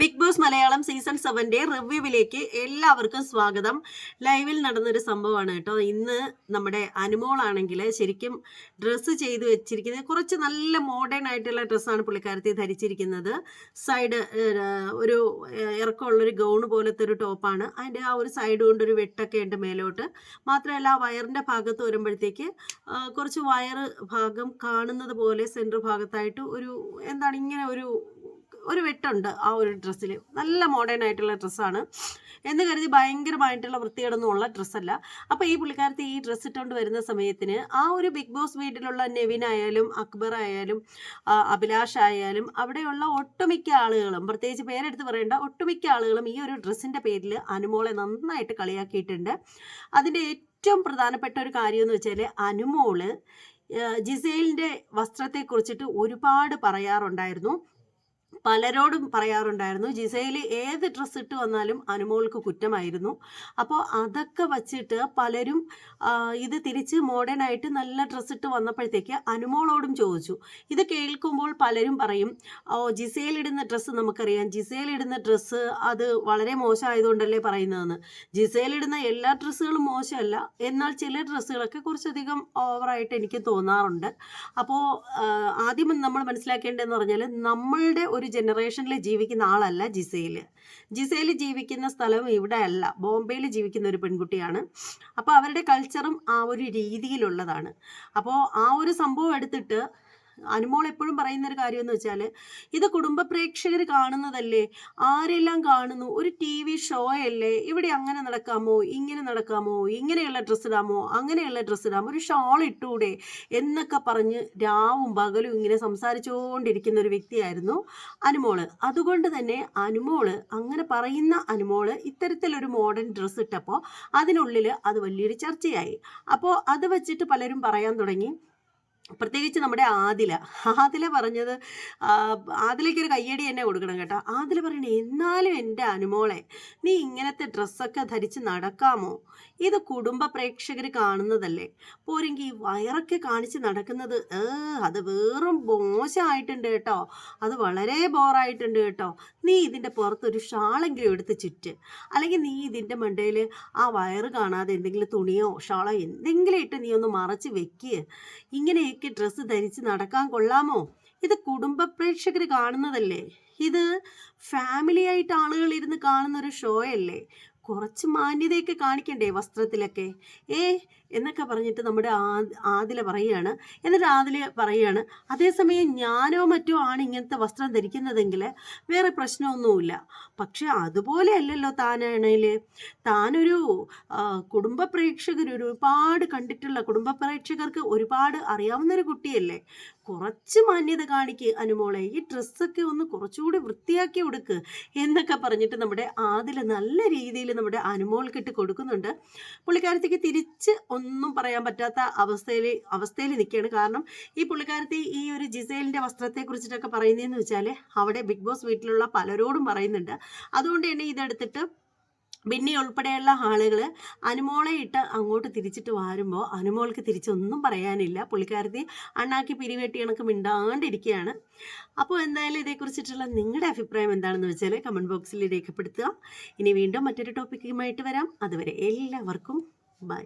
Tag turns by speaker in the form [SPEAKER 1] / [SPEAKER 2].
[SPEAKER 1] Big boss Malayalam season സെവന്റെ റിവ്യൂവിലേക്ക് എല്ലാവർക്കും സ്വാഗതം. ലൈവിൽ നടന്നൊരു സംഭവമാണ് കേട്ടോ. ഇന്ന് നമ്മുടെ അനുമോളാണെങ്കിൽ ശരിക്കും ഡ്രസ്സ് ചെയ്ത് വെച്ചിരിക്കുന്നത് കുറച്ച് നല്ല മോഡേൺ ആയിട്ടുള്ള ഡ്രസ്സാണ് പുള്ളിക്കാരത്തി ധരിച്ചിരിക്കുന്നത്. സൈഡ് ഒരു ഇറക്കമുള്ളൊരു ഗൗൺ പോലത്തെ ഒരു ടോപ്പാണ് അതിന്റെ ആ ഒരു സൈഡ് കൊണ്ട് കൊണ്ടൊരു വെട്ടൊക്കെ ഉണ്ട് മേലോട്ട്. മാത്രമല്ല ആ വയറിന്റെ ഭാഗത്ത് വരുമ്പോഴത്തേക്ക് കുറച്ച് വയറ് ഭാഗം കാണുന്നത് പോലെ സെന്റർ ഭാഗത്തായിട്ട് ഒരു എന്താണ് ഇങ്ങനെ ഒരു ഒരു വെട്ടുണ്ട് ആ ഒരു ഡ്രസ്സിൽ നല്ല മോഡേൺ ആയിട്ടുള്ള ഡ്രസ്സാണ്. എന്ന് കരുതി ഭയങ്കരമായിട്ടുള്ള വൃത്തികേടൊന്നുമുള്ള ഡ്രസ്സല്ല. അപ്പോൾ ഈ പുള്ളിക്കാരത്തി ഈ ഡ്രസ്സ് ഇട്ടുകൊണ്ട് വരുന്ന സമയത്തിന് ആ ഒരു ബിഗ് ബോസ് വീട്ടിലുള്ള നെവിൻ ആയാലും അക്ബർ ആയാലും അഭിലാഷ് ആയാലും അവിടെയുള്ള ഒട്ടുമിക്ക ആളുകളും പ്രത്യേകിച്ച് പേരെടുത്ത് പറയേണ്ട ഒട്ടുമിക്ക ആളുകളും ഈ ഒരു ഡ്രസ്സിന്റെ പേരിൽ അനുമോളെ നന്നായിട്ട് കളിയാക്കിയിട്ടുണ്ട്. അതിന്റെ ഏറ്റവും പ്രധാനപ്പെട്ട ഒരു കാര്യം എന്ന് വെച്ചാൽ അനുമോൾ ജിസേലിന്റെ വസ്ത്രത്തെക്കുറിച്ചിട്ട് ഒരുപാട് പറയാറുണ്ടായിരുന്നു. പലരോടും പറയാറുണ്ടായിരുന്നു ജിസയിൽ ഏത് ഡ്രസ്സ് ഇട്ട് വന്നാലും അനുമോൾക്ക് കുറ്റമായിരുന്നു. അപ്പോൾ അതൊക്കെ വച്ചിട്ട് പലരും ഇത് തിരിച്ച് മോഡേൺ ആയിട്ട് നല്ല ഡ്രസ്സ് ഇട്ട് വന്നപ്പോഴത്തേക്ക് അനുമോളോടും ചോദിച്ചു. ഇത് കേൾക്കുമ്പോൾ പലരും പറയും ഓ ജിസയിൽ ഇടുന്ന ഡ്രസ്സ് നമുക്കറിയാം. ജിസയിൽ ഇടുന്ന ഡ്രസ്സ് അത് വളരെ മോശമായതുകൊണ്ടല്ലേ പറയുന്നതെന്ന്. ജിസയിൽ ഇടുന്ന എല്ലാ ഡ്രസ്സുകളും മോശമല്ല. എന്നാൽ ചില ഡ്രസ്സുകളൊക്കെ കുറച്ചധികം ഓവറായിട്ട് എനിക്ക് തോന്നാറുണ്ട്. അപ്പോൾ ആദ്യം നമ്മൾ മനസ്സിലാക്കേണ്ടതെന്ന് പറഞ്ഞാൽ നമ്മളുടെ ഒരു ജനറേഷനിൽ ജീവിക്കുന്ന ആളല്ല ജിസയിൽ ജിസയിൽ ജീവിക്കുന്ന സ്ഥലം ഇവിടെ അല്ല ബോംബെയിൽ ജീവിക്കുന്ന ഒരു പെൺകുട്ടിയാണ്. അപ്പോൾ അവരുടെ കൾച്ചറും ആ ഒരു രീതിയിലുള്ളതാണ്. അപ്പോൾ ആ ഒരു സംഭവം എടുത്തിട്ട് അനുമോൾ എപ്പോഴും പറയുന്ന ഒരു കാര്യം എന്ന് വെച്ചാൽ ഇത് കുടുംബ പ്രേക്ഷകർ കാണുന്നതല്ലേ? ആരെല്ലാം കാണുന്നു? ഒരു ടി വി ഷോ അല്ലേ ഇവിടെ അങ്ങനെ നടക്കാമോ? ഇങ്ങനെ നടക്കാമോ? ഇങ്ങനെയുള്ള ഡ്രസ്സ് ഇടാമോ? അങ്ങനെയുള്ള ഡ്രസ്സ് ഇടാമോ? ഒരു ഷോൾ ഇട്ടൂടെ? എന്നൊക്കെ പറഞ്ഞ് രാവും പകലും ഇങ്ങനെ സംസാരിച്ചുകൊണ്ടിരിക്കുന്ന ഒരു വ്യക്തിയായിരുന്നു അനുമോൾ. അതുകൊണ്ട് തന്നെ അനുമോൾ അങ്ങനെ പറയുന്ന അനുമോൾ ഇത്തരത്തിലൊരു മോഡേൺ ഡ്രസ്സ് ഇട്ടപ്പോൾ അതിനുള്ളിൽ അത് വലിയൊരു ചർച്ചയായി. അപ്പോൾ അത് വെച്ചിട്ട് പലരും പറയാൻ തുടങ്ങി. പ്രത്യേകിച്ച് നമ്മുടെ ആദില. ആദില പറഞ്ഞത് ആദിലയ്ക്ക് ഒരു കയ്യടി തന്നെ കൊടുക്കണം കേട്ടോ. ആദില പറയണേ എന്നാലും എന്റെ അനുമോളെ നീ ഇങ്ങനത്തെ ഡ്രസ്സൊക്കെ ധരിച്ച് നടക്കാമോ? ഇത് കുടുംബ പ്രേക്ഷകർ കാണുന്നതല്ലേ? പോരെങ്കിൽ ഈ വയറൊക്കെ കാണിച്ച് നടക്കുന്നത് ഏ അത് വെറും മോശമായിട്ടുണ്ട് കേട്ടോ. അത് വളരെ ബോറായിട്ടുണ്ട് കേട്ടോ. നീ ഇതിന്റെ പുറത്തൊരു ഷാളെങ്കിലും എടുത്ത് ചുറ്റ്. അല്ലെങ്കിൽ നീ ഇതിന്റെ മണ്ടയിൽ ആ വയറ് കാണാതെ എന്തെങ്കിലും തുണിയോ ഷാളോ എന്തെങ്കിലും ഇട്ട് നീ ഒന്ന് മറച്ച് വെക്കുക ഇങ്ങനെയൊക്കെ ഡ്രസ്സ് ധരിച്ച് നടക്കാൻ കൊള്ളാമോ? ഇത് കുടുംബ പ്രേക്ഷകർ കാണുന്നതല്ലേ? ഇത് ഫാമിലി ആയിട്ട് ആളുകൾ ഇരുന്ന് കാണുന്ന ഒരു ഷോ അല്ലേ? കുറച്ച് മാന്യതയൊക്കെ കാണിക്കണ്ടേ വസ്ത്രത്തിലൊക്കെ? ഏ എന്നൊക്കെ പറഞ്ഞിട്ട് നമ്മുടെ ആദില പറയുകയാണ്. എന്നിട്ട് ആദില പറയുകയാണ് അതേസമയം ഞാനോ മറ്റോ ആണ് ഇങ്ങനത്തെ വസ്ത്രം ധരിക്കുന്നതെങ്കിൽ വേറെ പ്രശ്നമൊന്നുമില്ല. പക്ഷെ അതുപോലെ അല്ലല്ലോ താനാണേൽ താനൊരു കുടുംബ പ്രേക്ഷകർ ഒരുപാട് കണ്ടിട്ടുള്ള കുടുംബ പ്രേക്ഷകർക്ക് ഒരുപാട് അറിയാവുന്ന ഒരു കുട്ടിയല്ലേ. കുറച്ച് മാന്യത കാണിക്ക് അനുമോളെ. ഈ ഡ്രസ്സൊക്കെ ഒന്ന് കുറച്ചുകൂടി വൃത്തിയാക്കി കൊടുക്ക് എന്നൊക്കെ പറഞ്ഞിട്ട് നമ്മുടെ ആദിൽ നല്ല രീതിയിൽ നമ്മുടെ അനുമോൾക്കിട്ട് കൊടുക്കുന്നുണ്ട്. പുള്ളിക്കാരത്തിക്ക് തിരിച്ച് ഒന്നും പറയാൻ പറ്റാത്ത അവസ്ഥയിൽ അവസ്ഥയിൽ നിൽക്കുകയാണ്. കാരണം ഈ പുള്ളിക്കാരത്തി ഈ ഒരു ജിസേലിന്റെ വസ്ത്രത്തെക്കുറിച്ചിട്ടൊക്കെ പറയുന്നതെന്ന് വെച്ചാൽ അവിടെ ബിഗ് ബോസ് വീട്ടിലുള്ള പലരോടും പറയുന്നുണ്ട്. അതുകൊണ്ട് തന്നെ ഇതെടുത്തിട്ട് ബിന്നി ഉൾപ്പെടെയുള്ള ആളുകൾ അനുമോളെ ഇട്ട് അങ്ങോട്ട് തിരിച്ചിട്ട് വാരുമ്പോൾ അനുമോൾക്ക് തിരിച്ചൊന്നും പറയാനില്ല. പുള്ളിക്കാരത്തി അണ്ണാക്കി പിരിവെട്ടി കണക്ക് മിണ്ടാണ്ടിരിക്കുകയാണ്. അപ്പോൾ എന്തായാലും ഇതേക്കുറിച്ചിട്ടുള്ള നിങ്ങളുടെ അഭിപ്രായം എന്താണെന്ന് വെച്ചാൽ കമന്റ് ബോക്സിൽ രേഖപ്പെടുത്തുക. ഇനി വീണ്ടും മറ്റൊരു ടോപ്പിക്കുമായിട്ട് വരാം. അതുവരെ എല്ലാവർക്കും ബൈ